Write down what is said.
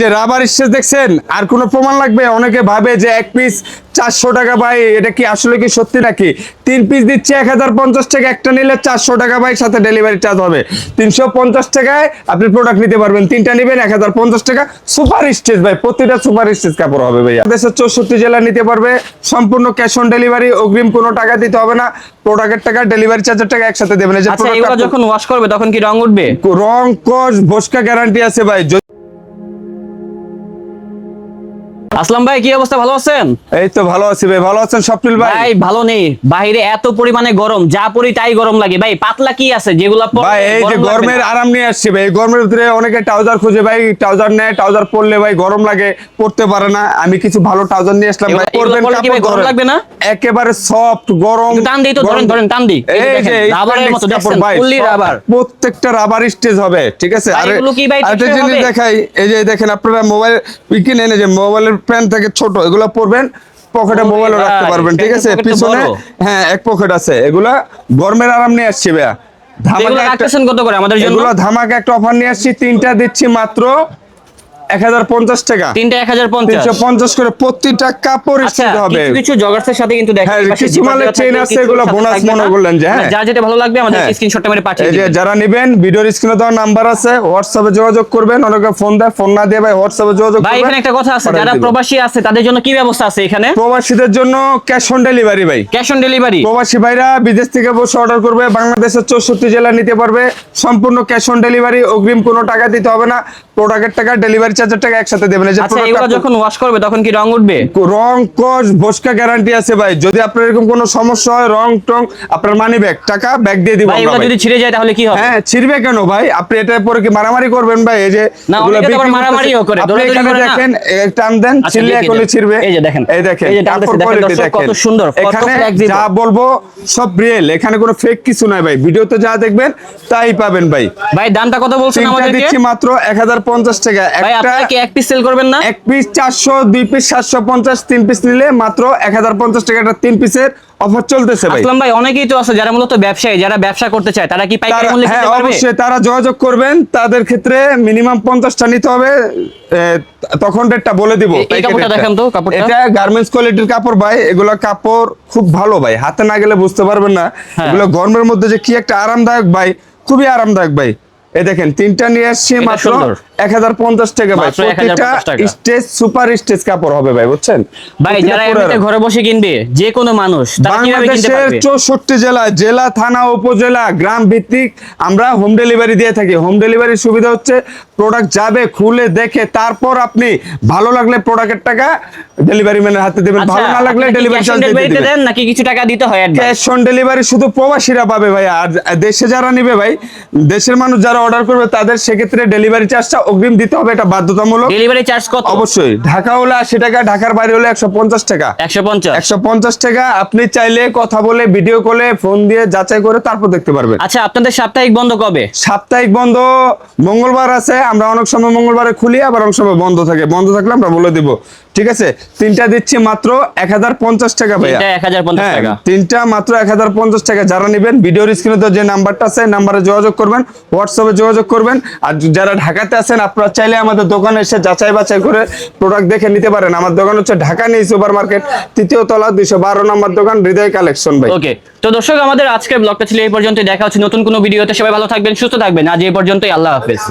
যে rubber stage দেখছেন আর কোনো প্রমাণ লাগবে? অনেকে ভাবে যে এক পিস চারশো টাকা ভাই এটা কি আসলে কি সত্যি নাকি? তিন পিস দিচ্ছে এক হাজার পঞ্চাশ টাকা একটা নিলে চারশো টাকা ভাই সাথে ডেলিভারি চার্জ হবে। তিনশো পঞ্চাশ টাকায় আপনি প্রোডাক্ট নিতে পারবেন। তিনটা নেবেন এক হাজার পঞ্চাশ টাকা। সুপার স্টেজ ভাই প্রতিটা সুপার স্টেজ কাপড় হবে ভাই দেশের চৌষট্টি জেলা নিতে পারবে। সম্পূর্ণ ক্যাশ অন ডেলিভারি অগ্রিম কোনো টাকা দিতে হবে না। প্রোডাক্টের টাকা ডেলিভারি চার্জের টাকা একসাথে দেবেন। আচ্ছা যখন ওয়াশ করবে তখন কি রং উঠবে? রং কস ভস্কা গ্যারান্টি আছে ভাই। আসলাম ভাই কি অবস্থা? ভালো আছেন? এই তো ভালো আছি ভাই ভালো আছেন স্বপ্নিল ভাই? ভাই ভালো নেই। বাইরে এত পরিমাণে গরম যা পরি তাই গরম লাগে। ভাই পাতলা কি আছে? যেগুলা ভাই এই যে গরমের আরাম নিয়ে আসছি ভাই। গরমের ভিতরে অনেকে ট্রাউজার খুঁজে ভাই ট্রাউজার নেয় ট্রাউজার পরলে ভাই গরম লাগে পড়তে পারে না। আমি কিছু ভালো ট্রাউজার নিয়ে আসলাম ভাই পরবেন কি কাপড় গরম লাগবে না? একেবারে সফট গরম টান দিই তো, ধরেন, ধরেন, টান দিই। এই যে দেখেন, রাবারের মতো দেখছেন, ভাই, রাবার। প্রত্যেকটা রাবার স্টেজ হবে ঠিক আছে? আরে কি টেকসই জিনিস দেখাই এই যে দেখেন আপনারা মোবাইল কিনে এনে যে মোবাইলের প্যান থেকে ছোট এগুলো পরবেন পকেটে মোবাইল মোবাইলও রাখতে পারবেন ঠিক আছে? পিছনে হ্যাঁ এক পকেট আছে এগুলা গরমের আরাম নিয়ে আসছি ভাইয়া। ধামাকা একটা অফার নিয়ে আসছি তিনটা দিচ্ছি মাত্র এক হাজার পঞ্চাশ টাকা। তিনটা করে প্রতিটা কাপড় আচ্ছা স্টিচ হবে। কিছু কিছু জগার্সের সাথে কিন্তু দেখেন হ্যাঁ, কিছু মালের দেওয়া আছে, এগুলো সাথে মনে করলেন যে, হ্যাঁ। যেটা ভালো লাগবে আমাদের হ্যাঁ। স্ক্রিনশটটা মেরে পাঠিয়ে এই যারা নেবেন ভিডিওর স্ক্রিনে দেওয়ার নাম্বার আছে হোয়াটসঅ্যাপে যোগাযোগ করবেন অনেকে ফোন দেয় ফোন না দিয়ে ভাই হোয়াটসঅ্যাপে যোগাযোগ ভাই এখানে একটা কথা আছে যারা প্রবাসী আছে তাদের জন্য কি ব্যবস্থা আছে এখানে? প্রবাসীদের জন্য ক্যাশ অন ডেলিভারি ভাই। ক্যাশ অন ডেলিভারি প্রবাসী ভাইরা বিদেশ থেকে বসে অর্ডার করবে বাংলাদেশের চৌষট্টি জেলা নিতে পারবে। সম্পূর্ণ ক্যাশ অন ডেলিভারি অগ্রিম কোনো টাকা দিতে হবে না। প্রোডাক্টের টাকা ডেলিভারি চার্জের টাকা একসাথে দেবেন। এই যে আচ্ছা এগুলো যখন ওয়াশ করবে তখন কি রং উঠবে? রং কস ভস্কা গ্যারান্টি আছে ভাই। যদি আপনার এরকম কোনো সমস্যা হয় রং টং আপনার মানি ব্যাগ টাকা ব্যাগ দিয়ে দিব আমরা যদি ছিঁড়ে যায় তাহলে কি হবে? হ্যাঁ ছিড়বে কেন ভাই? আপনি এটা পরে কি মারামারি করবেন ভাই? এই যে মারামারিও। করে, আপনি? দেখেন টান দেন আচ্ছা, ছিড়লে ছিড়বে। এই যে দেখেন। এই দেখেন এই যে কাপড় দেখেন কত সুন্দর, এখানে যা বলব সব রিয়েল এখানে কোনো ফেক কিছু নাই ভাই। ভিডিওতে যা দেখবেন তাই পাবেন ভাই। ভাই দামটা কত বলছেন আমাদেরকে? দিচ্ছি মাত্র এক হাজার পঞ্চাশ টাকা। একটা আপনারা কি এক পিস সেল করবেন না এক পিস চারশো দুই পিস সাতশো পঞ্চাশ তিন পিস নিলে মাত্র এক হাজার পঞ্চাশ টাকা একটা তিন পিসের অফার চলতেছে ভাই আসলাম ভাই অনেকেই তো আছে যারা মূলত ব্যবসায়ী যারা ব্যবসা করতে চায় তারা কি পাইকারি মূল্যে হ্যাঁ কিনতে পারবে অবশ্যই তারা যোগাযোগ করবেন তাদের ক্ষেত্রে মিনিমাম নিতে হবে তখন রেটটা বলে দিব এই- এই কাপড়টা রেটটা। তো, কাপড়টা। এটা গার্মেন্টস কোয়ালিটির কাপড় ভাই এগুলো কাপড় খুব ভালো ভাই হাতে না গেলে বুঝতে পারবেন না হ্যাঁ। এগুলো গরমের মধ্যে যে কি একটা আরামদায়ক ভাই খুবই আরামদায়ক ভাই এই দেখেন তিনটা নিয়ে আসছি মাত্র সুন্দর। এক হাজার পঞ্চাশ টাকা ভাই। প্রত্যেকটা স্টেজ সুপার স্টেজ কাপড় হবে ভাই বুঝছেন? ভাই যারা এমনিতে ঘরে বসে কিনবে যে কোনো মানুষ তারা কীভাবে কিনতে পারবে? চৌষট্টি জেলা জেলা থানা উপজেলা গ্রাম ভিত্তিক আমরা হোম ডেলিভারি দিয়ে থাকি। হোম ডেলিভারির সুবিধা হচ্ছে প্রোডাক্ট যাবে খুলে দেখে তারপর আপনি ভালো লাগলে প্রোডাক্টের টাকা ডেলিভারি ম্যানের হাতে দেবেন আচ্ছা, ভালো না লাগলে ডেলিভারি চার্জ দেন নাকি কিছু টাকা দিতে হয় ক্যাশ অন ডেলিভারি শুধু প্রবাসীরা পাবে ভাই আর দেশে যারা নিবে ভাই দেশের মানুষ যারা অর্ডার করবে তাদের সেক্ষেত্রে ডেলিভারি চার্জটা অগ্রিম দিতে হবে এটা বাধ্যতামূলক। ডেলিভারি চার্জ কত? অবশ্যই। ঢাকা হলে আশি টাকা ঢাকার বাইরে হলে একশো পঞ্চাশ টাকা। একশো পঞ্চাশ। একশো পঞ্চাশ টাকা আপনি চাইলে কথা বলে ভিডিও কলে ফোন দিয়ে যাচাই করে তারপর দেখতে পারবেন। আচ্ছা আপনাদের সাপ্তাহিক বন্ধ কবে? সাপ্তাহিক বন্ধ মঙ্গলবার আছে আমরা অনেক সময় মঙ্গলবারে খুলি আবার অনেক সময় বন্ধ থাকে। বন্ধ থাকলে আমরা বলে দিব। ঠিক আছে? তিনটা দিচ্ছি মাত্র এক হাজার পঞ্চাশ টাকা ভাইয়া। তিনটা 1050 হ্যাঁ, টাকা। তিনটা মাত্র এক হাজার পঞ্চাশ টাকা। যারা নেবেন ভিডিওর স্ক্রিনে তো যে নাম্বারটা আছে নাম্বারে যোগাযোগ করবেন হোয়াটসঅ্যাপে যোগাযোগ করবেন। আর যারা ঢাকাতে আছেন আপনারা চাইলে আমাদের দোকানে এসে যাচাই বাছাই করে প্রোডাক্ট দেখে নিতে পারেন। আমার দোকান হচ্ছে ঢাকা নেই সুপার মার্কেট তৃতীয় তলা দুইশো বারো নম্বর দোকান হৃদয় কালেকশন ভাই। ওকে তো দর্শক আমাদের আজকের ব্লগটা ছিল এই পর্যন্ত দেখা হচ্ছে নতুন কোনো ভিডিওতে। সবাই ভালো থাকবেন সুস্থ থাকবেন। আজ এই পর্যন্তই। আল্লাহ হাফেজ।